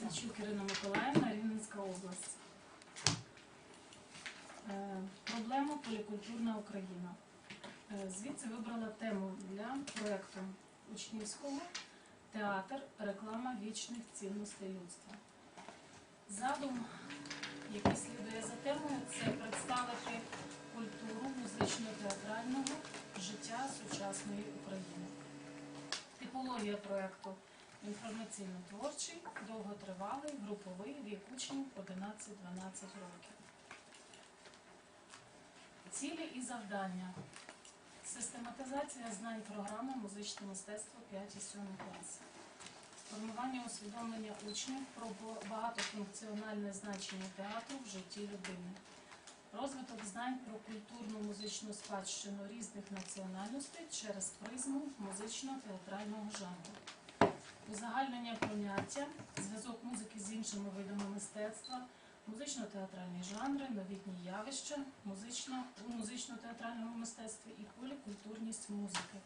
Сенчук Ірина Миколаївна, Рівненська область. Е, Проблема полікультурна Україна. Е, Звідси вибрала тему для проєкту учнівського театр, реклама вічних цінностей людства. Задум, який слідує за темою, це представити культуру музично-театрального життя сучасної України. Типологія проєкту інформаційно-творчий, довготривалий, груповий, вік учнів 11-12 років. Цілі і завдання. Систематизація знань програми музичне мистецтво 5 і 7 класи. Формування усвідомлення учнів про багатофункціональне значення театру в житті людини. Розвиток знань про культурну музичну спадщину різних національностей через призму музично-театрального жанру. Узагальнення поняття, зв'язок музики з іншими видами мистецтва, музично-театральні жанри, новітні явища, музично, у музично-театральному мистецтві і полікультурність музики,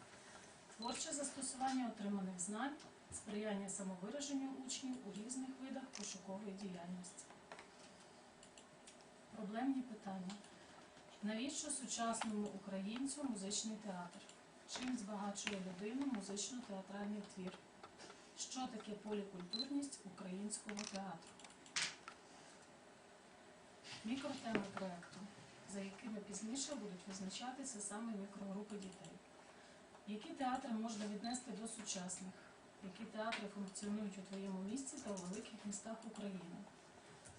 творче застосування отриманих знань, сприяння самовираженню учнів у різних видах пошукової діяльності. Проблемні питання. Навіщо сучасному українцю музичний театр? Чим збагачує людину музично-театральний твір? Що таке полікультурність українського театру? Мікротеми проєкту, за якими пізніше будуть визначатися саме мікрогрупи дітей. Які театри можна віднести до сучасних? Які театри функціонують у твоєму місті та у великих містах України?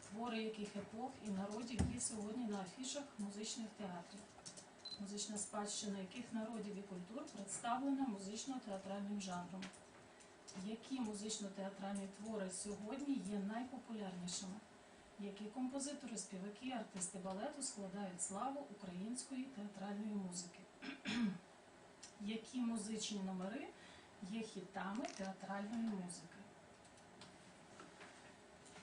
Твори яких епох і народів є сьогодні на афішах музичних театрів? Музична спадщина яких народів і культур представлена музично-театральним жанром? Які музично-театральні твори сьогодні є найпопулярнішими? Які композитори, співаки, артисти балету складають славу української театральної музики? Які музичні номери є хітами театральної музики?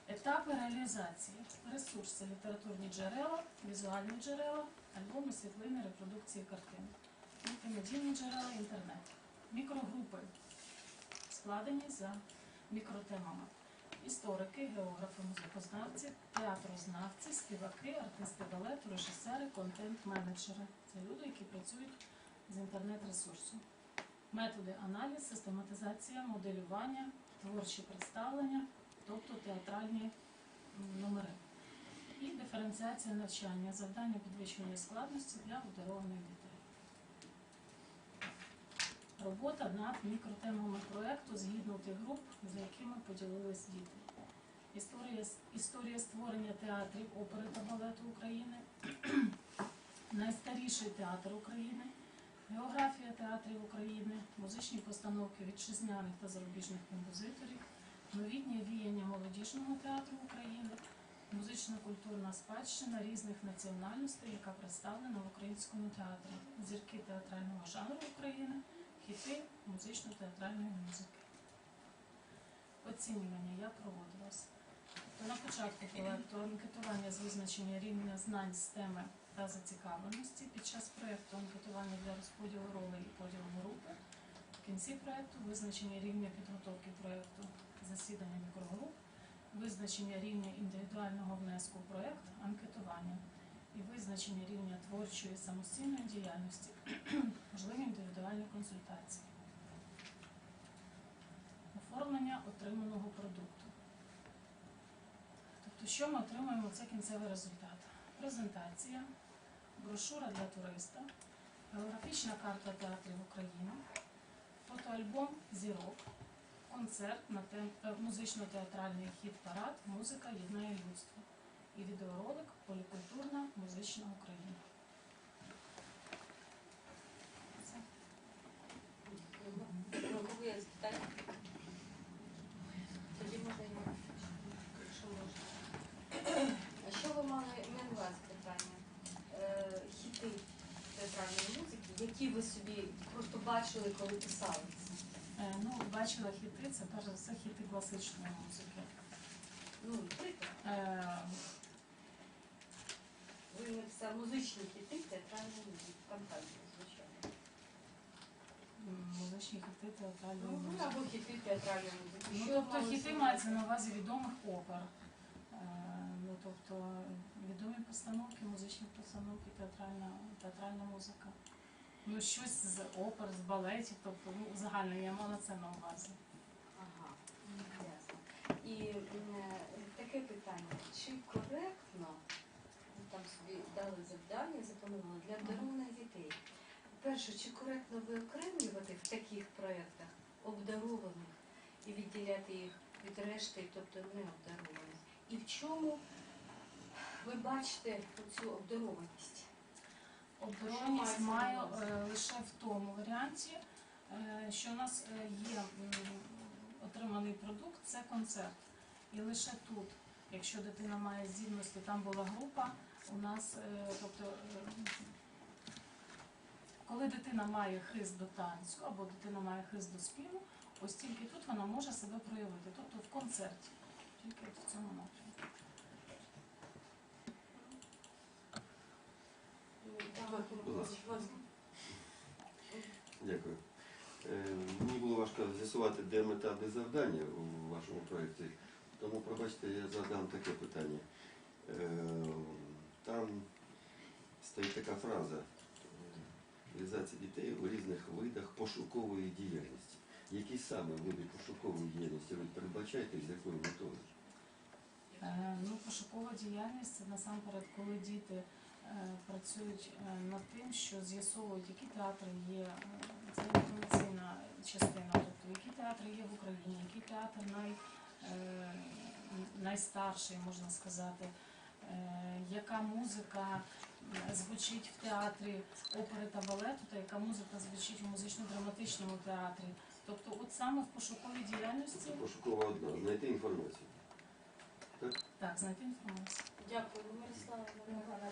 Етапи реалізації. Ресурси, літературні джерела, візуальні джерела, альбоми, світлини, репродукції картин. Мультимедійні джерела, інтернет. Мікрогрупи складені за мікротемами. Історики, географи, музикознавці, театрознавці, співаки, артисти балету, режисери, контент-менеджери. Це люди, які працюють з інтернет-ресурсом. Методи аналіз, систематизація, моделювання, творчі представлення, тобто театральні номери. І диференціація навчання, завдання підвищення складності для обдарованих дітей. Робота над мікротемами проєкту згідно тих груп, за якими поділились діти. Історія, історія створення театрів опери та балету України, найстаріший театр України, географія театрів України, музичні постановки вітчизняних та зарубіжних композиторів, новітнє віяння молодіжного театру України, музично-культурна спадщина різних національностей, яка представлена в українському театрі, зірки театрального жанру України, хіти музично-театральної музики. Оцінювання я проводилась. То на початку проекту анкетування з визначення рівня знань з теми та зацікавленості під час проекту анкетування для розподілу ролей і поділу групи. В кінці проекту визначення рівня підготовки проекту засідання мікрогруп, визначення рівня індивідуального внеску в проект анкетування і визначення рівня творчої самостійної діяльності, можливі індивідуальні консультації. Оформлення отриманого продукту. Тобто, що ми отримуємо, це кінцевий результат. Презентація, брошура для туриста, географічна карта театрів України, фотоальбом зірок, концерт на е, музично-театральний хіт-парад Музика єднає людство і відеоролик Полікультурна музична Україна. Могу я запитати? Тоді можна якщо можна. А що ви мали на увазі питання? Е, хіти театральної музики, які ви собі просто бачили, коли писали це? Е, Ну, бачила хіти, це перш за все хіти класичної музики. Ну, приклад. Е, написали музичні хіти театральної музики, фантазія, звичайно. музичні хіти театральної Ну, музики. або хіти театральної музики. Ну, Що тобто мали хіти мається на увазі відомих опер. Е, Ну, тобто відомі постановки, музичні постановки, театральна, театральна музика. Ну, щось з опер, з балетів, тобто ну, загально я мала це на увазі. Ага, ясно. І м, е, таке питання. Чи коректно там собі дали завдання, запланували для обдарованих дітей? Перше, чи коректно виокремлювати в таких проєктах обдарованих і відділяти їх від решти, тобто необдарованих? І в чому ви бачите цю обдарованість? Обдарованість маю е, лише в тому варіанті, е, що у нас е, є отриманий продукт, це концерт. І лише тут, якщо дитина має здібності, там була група, у нас, е, тобто, е, коли дитина має хист до танцю або дитина має хист до співу, ось тільки тут вона може себе проявити, тобто в концерті, тільки в цьому напрямку. Дякую. Е, Мені було важко з'ясувати, де мета, де завдання у вашому проєкті. Тому, пробачте, я задам таке питання. Там стоїть така фраза реалізація дітей у різних видах пошукової діяльності. Які саме види пошукової діяльності ви передбачаєте з якою метою? Е, Ну, пошукова діяльність це насамперед, коли діти е, працюють е, над тим, що з'ясовують, які театри є, це інформаційна частина, тобто які театри є в Україні, який театр най, найстарший, можна сказати, яка музика звучить в театрі опери та балету, та яка музика звучить в музично-драматичному театрі. Тобто, от саме в пошуковій діяльності Це пошукова одна, знайти інформацію. так, знайти інформацію. Дякую, Мирослава.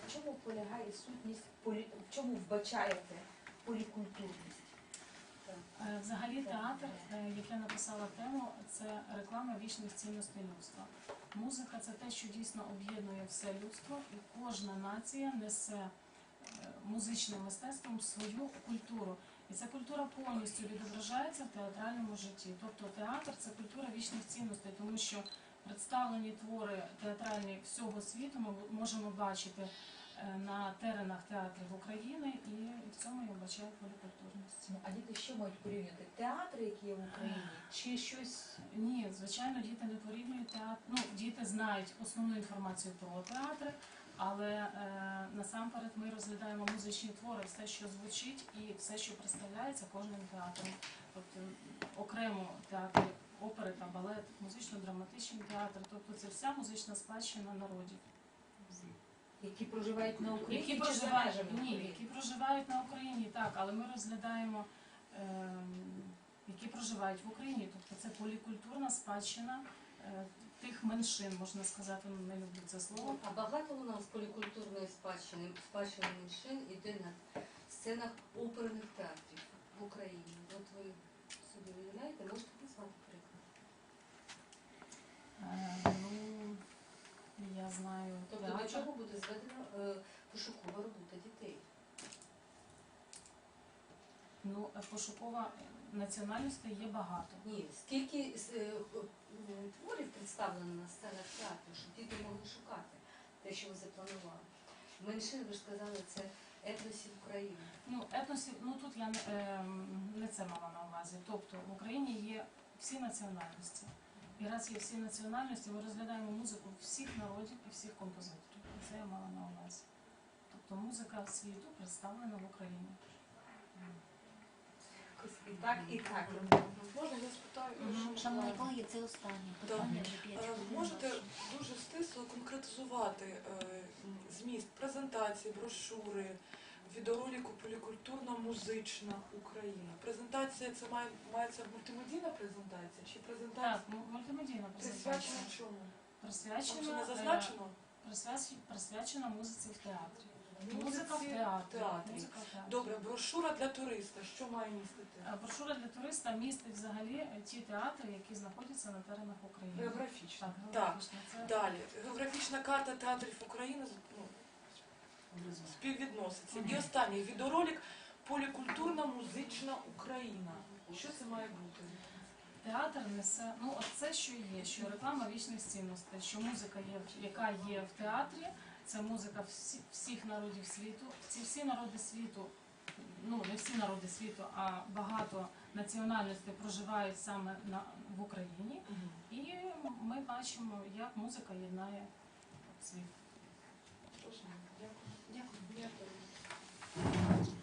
В чому полягає сутність полі... в чому вбачаєте полікультурність? Е, Взагалі театр, е, як я написала тему, це реклама вічних цінностей людства. Музика це те, що дійсно об'єднує все людство, і кожна нація несе е, музичним мистецтвом свою культуру. І ця культура повністю відображається в театральному житті. Тобто театр це культура вічних цінностей, тому що представлені твори театральні всього світу ми можемо бачити на теренах театрів України, і в цьому я вбачаю полікультурність. Ну, а діти що мають порівняти? Театри, які є в Україні, чи щось Ні, звичайно, діти не порівнюють театр. Ну, діти знають основну інформацію про театри, але е, насамперед ми розглядаємо музичні твори, все, що звучить, і все, що представляється кожним театром. Тобто окремо театри опери та балет, музично-драматичний театр, тобто це вся музична спадщина народів. Які проживають на Україні, Які чи проживають, межами ні, які проживають на Україні, так, але ми розглядаємо, ем, які проживають в Україні. Тобто це полікультурна спадщина е, тих меншин, можна сказати, ну, не люблю це слово. А багато у нас полікультурної спадщини, спадщини меншин іде на сценах оперних театрів в Україні. От ви собі уявляєте, можете назвати приклад. Е, Ну, я знаю Тобто до театр. чого буде зведена е, пошукова робота дітей? Ну, е, пошукова національностей є багато. Ні, скільки е, е, творів представлено на сценах театру, щоб діти могли шукати те, що ви запланували. Меншин, ви ж сказали, це етносів України. Ну, етносів, ну тут я не, не це мала на увазі. Тобто в Україні є всі національності. І раз є всі національності, ми розглядаємо музику всіх народів і всіх композиторів. Це я мала на увазі. Тобто музика світу представлена в Україні. І так, і так. Можна я спитаю? Шановні колеги, це останнє питання вже п'ять Е, хвилин. Можете дуже стисло конкретизувати е, зміст презентації, брошури, відеоролику полікультурна музична Україна. Презентація це має мається мультимедійна презентація чи презентація Так, мультимедійна присвячена презентація. чому? Там що Присвячена, не е, зазначено? присвяч- присвячена музиці в театрі. Музика в театрі. театрі. Музика в театрі. Добре, брошура для туриста. Що має містити? Е, Брошура для туриста містить взагалі е, ті театри, які знаходяться на теренах України. Географічно. Так, Так. Це Далі. Географічна карта театрів України ну, співвідноситься. І останній відеоролик полікультурна музична Україна. Що це має бути? Театр несе, ну от це, що є, що реклама вічних цінностей, що музика є, яка є в театрі, це музика всі, всіх народів світу. Ці всі народи світу, ну не всі народи світу, а багато національностей проживають саме на, в Україні. І ми бачимо, як музика єднає світ. Дякую. Дякую. Дякую.